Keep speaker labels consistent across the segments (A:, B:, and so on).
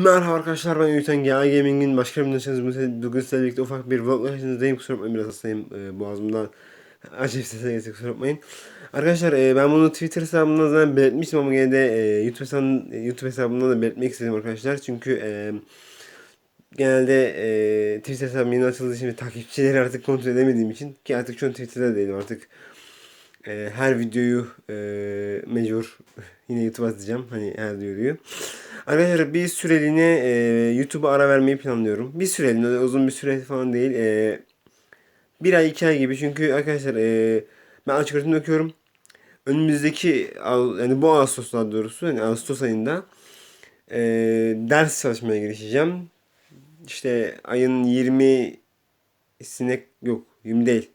A: Merhaba arkadaşlar ben Yüten GA Gaming'in başka bir videosundayız. Bugün sizlerle birlikte ufak bir vlog karşınızdayım. Kusura bakmayın biraz hastayım. Ee, boğazımdan acayip sesle geçti kusura bakmayın. Arkadaşlar e, ben bunu Twitter hesabımdan zaten belirtmiştim ama gene de e, YouTube, hesabım, YouTube hesabımdan da belirtmek istedim arkadaşlar. Çünkü e, genelde e, Twitter hesabım yeni açıldığı için takipçileri artık kontrol edemediğim için ki artık şu an Twitter'da değilim artık e, her videoyu e, mecbur yine YouTube'a atacağım. Hani her videoyu. Arkadaşlar bir süreliğine e, YouTube'a ara vermeyi planlıyorum. Bir süreliğine uzun bir süre falan değil. E, bir ay iki ay gibi çünkü arkadaşlar e, ben açık öğretim okuyorum. Önümüzdeki yani bu Ağustos doğrusu yani Ağustos ayında e, ders çalışmaya girişeceğim. İşte ayın 20'sine yok 20 değil.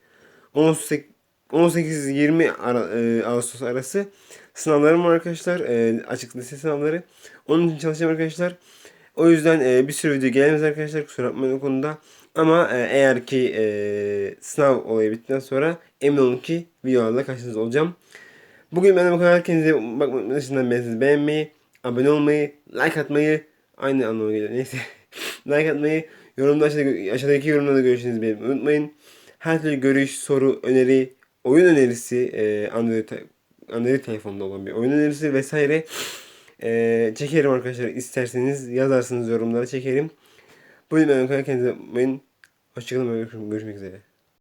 A: 18 18-20 ara, e, Ağustos arası sınavlarım var arkadaşlar. E, açık lise sınavları. Onun için çalışacağım arkadaşlar. O yüzden e, bir sürü video gelemez arkadaşlar. Kusura bakmayın o konuda. Ama e, eğer ki e, sınav olayı bittikten sonra emin olun ki videolarla karşınızda olacağım. Bugün benden bu kadar. Kendinize bakmak dışından beğenirseniz beğenmeyi, abone olmayı, like atmayı aynı anlama geliyor. Neyse. like atmayı, yorumda aşağıdaki, aşağıdaki yorumlarda görüşünüzü unutmayın. Her türlü görüş, soru, öneri, oyun önerisi, e, Android, Android telefonda olan bir oyun önerisi vesaire e, çekerim arkadaşlar. İsterseniz yazarsınız yorumlara çekerim. Bugün ben kadar. Kendinize bakmayın. Hoşçakalın. Görüşmek üzere.